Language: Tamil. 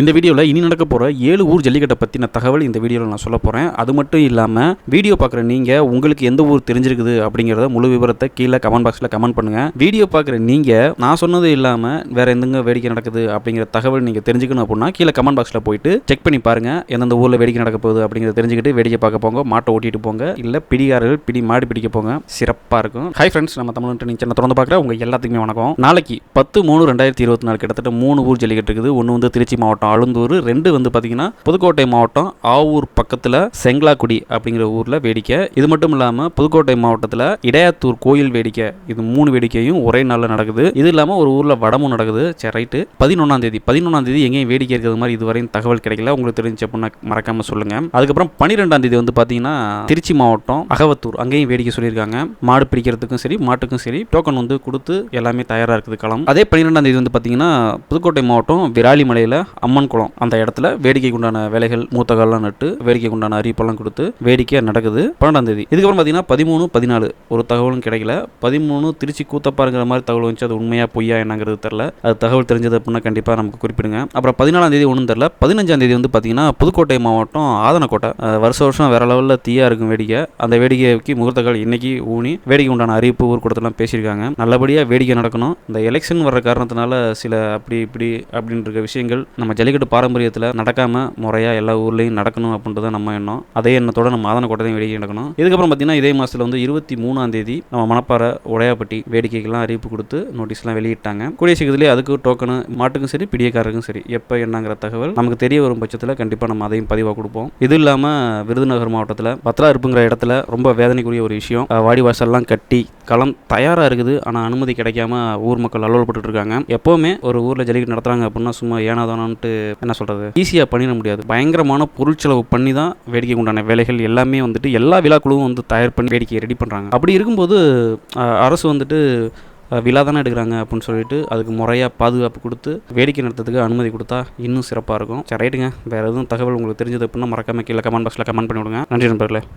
இந்த வீடியோவில் இனி நடக்க போகிற ஏழு ஊர் ஜல்லிக்கட்டை பற்றின தகவல் இந்த வீடியோவில் நான் சொல்ல போகிறேன் அது மட்டும் இல்லாமல் வீடியோ பார்க்குற நீங்கள் உங்களுக்கு எந்த ஊர் தெரிஞ்சிருக்குது அப்படிங்கிறத முழு விவரத்தை கீழே கமெண்ட் பாக்ஸில் கமெண்ட் பண்ணுங்கள் வீடியோ பார்க்குற நீங்கள் நான் சொன்னது இல்லாமல் வேறு எந்தெங்க வேடிக்கை நடக்குது அப்படிங்கிற தகவல் நீங்கள் தெரிஞ்சுக்கணும் அப்படின்னா கீழே கமெண்ட் பாக்ஸில் போயிட்டு செக் பண்ணி பாருங்கள் எந்தெந்த ஊரில் வேடிக்கை நடக்க போகுது அப்படிங்கிறத தெரிஞ்சுக்கிட்டு வேடிக்கை பார்க்க போங்க மாட்டை ஓட்டிட்டு போங்க. இல்லை பிடிகாரர்கள் பிடி மாடு பிடிக்க போங்க. சிறப்பாக இருக்கும். ஹை ஃப்ரெண்ட்ஸ் நம்ம தமிழ் நீங்கள் சேனல் திறந்து பார்க்குற உங்கள் எல்லாத்துக்குமே வணக்கம். நாளைக்கு பத்து மூணு ரெண்டாயிரத்தி இருபத்தி நாலு கிட்டத்தட்ட மூணு ஊர் ஜல்லிக்கட்டு இருக்குது. ஒன்று வந்து திருச்சி மாவட்டம். ஆளுந்தூர் ரெண்டு வந்து பார்த்தீங்கன்னா புதுக்கோட்டை மாவட்டம் ஆவூர் பக்கத்தில் செங்கலாக்குடி அப்படிங்கிற ஊரில் வேடிக்கை. இது மட்டும் இல்லாமல் புதுக்கோட்டை மாவட்டத்தில் இடையாத்தூர் கோயில் வேடிக்கை. இது மூணு வேடிக்கையும் ஒரே நாளில் நடக்குது. இது இல்லாமல் ஒரு ஊரில் வடமும் நடக்குது. சரி ரைட்டு. பதினொன்றாம் தேதி. பதினொன்றாம் தேதி எங்கேயும் வேடிக்கை இருக்கிறது மாதிரி இதுவரையும் தகவல் கிடைக்கல. உங்களுக்கு தெரிஞ்ச அப்படின்னா மறக்காமல் சொல்லுங்க. அதுக்கப்புறம் பன்னிரெண்டாம் தேதி வந்து பார்த்தீங்கன்னா திருச்சி மாவட்டம் அகவத்தூர். அங்கேயும் வேடிக்கை சொல்லியிருக்காங்க. மாடு பிடிக்கிறதுக்கும் சரி மாட்டுக்கும் சரி டோக்கன் வந்து கொடுத்து எல்லாமே தயாராக இருக்குது களம். அதே பன்னிரெண்டாம் தேதி வந்து பார்த்தீங்கன்னா புதுக்கோட்டை மாவட்டம் விராலிமலையில் அம்மன் குளம். அந்த இடத்துல வேடிக்கைக்கு உண்டான வேலைகள் மூத்தகள்லாம் நட்டு வேடிக்கைக்கு உண்டான அறிவிப்பெல்லாம் கொடுத்து வேடிக்கை நடக்குது பன்னெண்டாம் தேதி. இதுக்கப்புறம் பார்த்தீங்கன்னா பதிமூணு பதினாலு ஒரு தகவலும் கிடைக்கல. பதிமூணு திருச்சி கூத்தப்பாருங்கிற மாதிரி தகவல் வந்துச்சு. அது உண்மையாக பொய்யா என்னங்கிறது தெரில அது தகவல் தெரிஞ்சது அப்படின்னா கண்டிப்பாக நமக்கு குறிப்பிடுங்க. அப்புறம் பதினாலாம் தேதி ஒன்றும் தெரில பதினஞ்சாம் தேதி வந்து பார்த்தீங்கன்னா புதுக்கோட்டை மாவட்டம் ஆதனக்கோட்டை. வருஷ வருஷம் வேற லெவலில் தீயாக இருக்கும் வேடிக்கை. அந்த வேடிக்கைக்கு முகூர்த்தங்கள் இன்னைக்கு ஊனி வேடிக்கை உண்டான அறிவிப்பு ஊர்கூடத்தெல்லாம் பேசியிருக்காங்க. நல்லபடியாக வேடிக்கை நடக்கணும். இந்த எலெக்ஷன் வர்ற காரணத்தினால சில அப்படி இப்படி அப்படின்ற விஷயங்கள் நம்ம ஜல்லிக்கட்டு பாரம்பரியத்தில் நடக்காமல் முறையாக எல்லா ஊர்லேயும் நடக்கணும் அப்படின்றத நம்ம எண்ணம். அதே எண்ணத்தோட நம்ம ஆதனக்கோட்டையும் வேடிக்கை நடக்கணும் இதுக்கப்புறம் பார்த்தீங்கன்னா இதே மாதத்தில் வந்து இருபத்தி மூணாம் தேதி நம்ம மணப்பாறை உடையாப்பட்டி வேடிக்கைக்கெல்லாம் அறிவிப்பு கொடுத்து நோட்டீஸ்லாம் வெளியிட்டாங்க. கூடிய சீக்கிரத்திலே அதுக்கு டோக்கனு மாட்டுக்கும் சரி பிடியக்காரருக்கும் சரி எப்போ என்னங்கிற தகவல் நமக்கு தெரிய வரும் பட்சத்தில் கண்டிப்பாக நம்ம அதையும் பதிவாக கொடுப்போம். இது இல்லாமல் விருதுநகர் மாவட்டத்தில் பத்ரா இருப்புங்கிற இடத்துல ரொம்ப வேதனைக்குரிய ஒரு விஷயம். வாடிவாசல்லாம் வாடி வாசல்லாம் கட்டி களம் தயாராக இருக்குது. ஆனால் அனுமதி கிடைக்காம ஊர் மக்கள் அலுவல்பட்டு இருக்காங்க. எப்போவுமே ஒரு ஊரில் ஜல்லிக்கட்டு நடத்துகிறாங்க அப்படின்னா சும்மா ஏனாதானான்ட்டு என்ன சொல்கிறது ஈஸியாக பண்ணிட முடியாது. பயங்கரமான பொருட்செலவு பண்ணி தான் வேடிக்கை உண்டான வேலைகள் எல்லாமே வந்துட்டு எல்லா விழாக்களும் வந்து தயார் பண்ணி வேடிக்கையை ரெடி பண்ணுறாங்க அப்படி இருக்கும்போது அரசு வந்துட்டு விழா தானே எடுக்கிறாங்க அப்படின்னு சொல்லிட்டு அதுக்கு முறையாக பாதுகாப்பு கொடுத்து வேடிக்கை நடத்துறதுக்கு அனுமதி கொடுத்தா இன்னும் சிறப்பாக இருக்கும். சரி ரைட்டுங்க. வேறு எதுவும் தகவல் உங்களுக்கு தெரிஞ்சது அப்படின்னா மறக்காம கீழே கமெண்ட் பாக்ஸில் கமெண்ட் பண்ணி விடுங்க நன்றி நண்பர்களே.